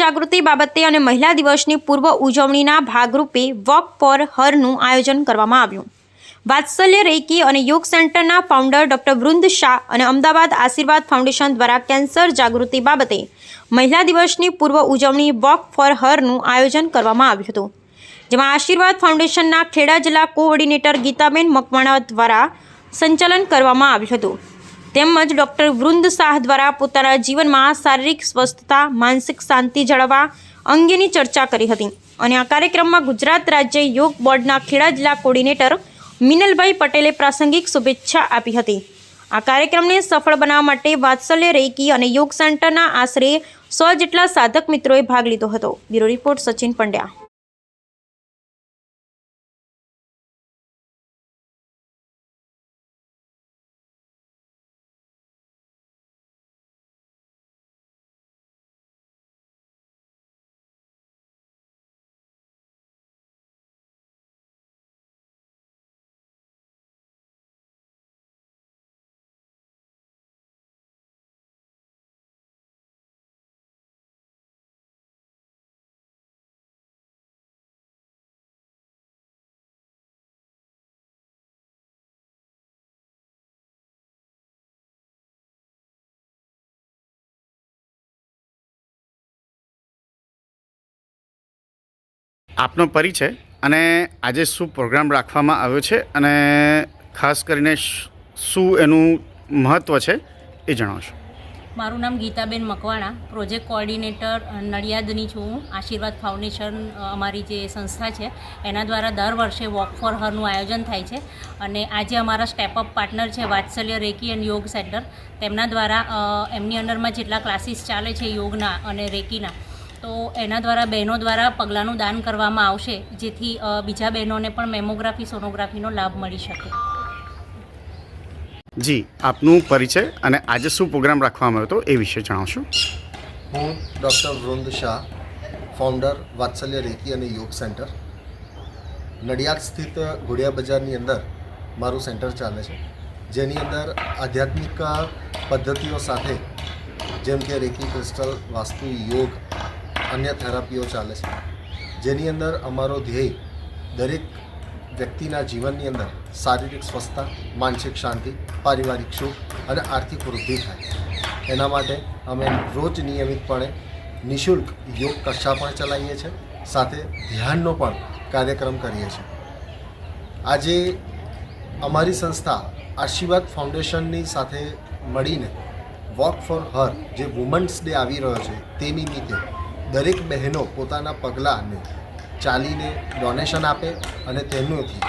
જાગૃતિ બાબતે અને મહિલા દિવસની પૂર્વ ઉજવણીના ભાગરૂપે વોક ફોર હરનું આયોજન કરવામાં આવ્યું. વાત્સલ્ય રેકી અને યોગ સેન્ટરના ફાઉન્ડર ડોક્ટર વૃંદ શાહ અને અમદાવાદ આશીર્વાદ ફાઉન્ડેશન દ્વારા કેન્સર જાગૃતિ બાબતે મહિલા દિવસની પૂર્વ ઉજવણી વોક ફોર હરનું આયોજન કરવામાં આવ્યું હતું. જેમાં આશીર્વાદ ફાઉન્ડેશનના ખેડા જિલ્લા કોઓર્ડિનેટર ગીતાબેન મકવાણા દ્વારા સંચાલન કરવામાં આવ્યું હતું. તેમજ ડૉક્ટર વૃંદ શાહ દ્વારા પોતાના જીવનમાં શારીરિક સ્વસ્થતા, માનસિક શાંતિ જાળવવા અંગેની ચર્ચા કરી હતી. અને આ કાર્યક્રમમાં ગુજરાત રાજ્ય યોગ બોર્ડના ખેડા જિલ્લા કોર્ડિનેટર મિનલભાઈ પટેલે પ્રાસંગિક શુભેચ્છા આપી હતી. આ કાર્યક્રમને સફળ બનાવવા માટે વાત્સલ્ય રેકી અને યોગ સેન્ટરના આશરે સો જેટલા સાધક મિત્રોએ ભાગ લીધો હતો. Bureau report Sachin Pandya. આપનો પરિચય અને આજે શું પ્રોગ્રામ રાખવામાં આવ્યો છે અને ખાસ કરીને શું એનું મહત્ત્વ છે એ જણાવશો. મારું નામ ગીતાબેન મકવાણા, પ્રોજેક્ટ કોઓર્ડિનેટર નડિયાદની છું હું. આશીર્વાદ ફાઉન્ડેશન અમારી જે સંસ્થા છે, એના દ્વારા દર વર્ષે વોક ફોર હરનું આયોજન થાય છે. અને આજે અમારા સ્ટેપઅપ પાર્ટનર છે Vatsalya reiki and yoga centre. તેમના દ્વારા એમની અંડરમાં જેટલા ક્લાસીસ ચાલે છે યોગના અને રેકીના તો એના દ્વારા બહેનો દ્વારા પગલાંનું દાન કરવામાં આવશે જેથી બીજા બહેનોને પણ મેમોગ્રાફી સોનોગ્રાફીનો લાભ મળી શકે. જી આપનું પરિચય અને આજે શું પ્રોગ્રામ રાખવામાં આવ્યો હતો એ વિશે જણાવશો? હું doctor Vrund Shah founder Vatsalya reiki અને યોગ સેન્ટર. નડિયાદ સ્થિત ઘોડિયા બજારની અંદર મારું સેન્ટર ચાલે છે જેની અંદર આધ્યાત્મિક પદ્ધતિઓ સાથે જેમ કે રેકી ક્રિસ્ટલ વાસ્તુ યોગ અન્ય થેરાપીઓ ચાલે છે. જેની અંદર અમારો ધ્યેય દરેક વ્યક્તિના જીવનની અંદર શારીરિક સ્વસ્થતા, માનસિક શાંતિ, પારિવારિક સુખ અને આર્થિક વૃદ્ધિ થાય. એના માટે અમે રોજ નિયમિતપણે નિઃશુલ્ક યોગ કક્ષા પણ ચલાવીએ છીએ, સાથે ધ્યાનનો પણ કાર્યક્રમ કરીએ છીએ. આજે અમારી સંસ્થા આશીર્વાદ ફાઉન્ડેશનની સાથે મળીને વોક ફોર હર જે વુમન્સ ડે આવી રહ્યો છે, તે નિમિત્તે દરેક બહેનો પોતાના પગલાંને ચાલીને ડોનેશન આપે અને તેનાથી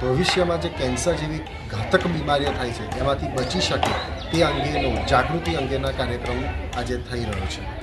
ભવિષ્યમાં જે કેન્સર જેવી ઘાતક બીમારીઓ થાય છે, એમાંથી બચી શકે તે અંગેનો જાગૃતિ અંગેના કાર્યક્રમ આજે થઈ રહ્યો છે.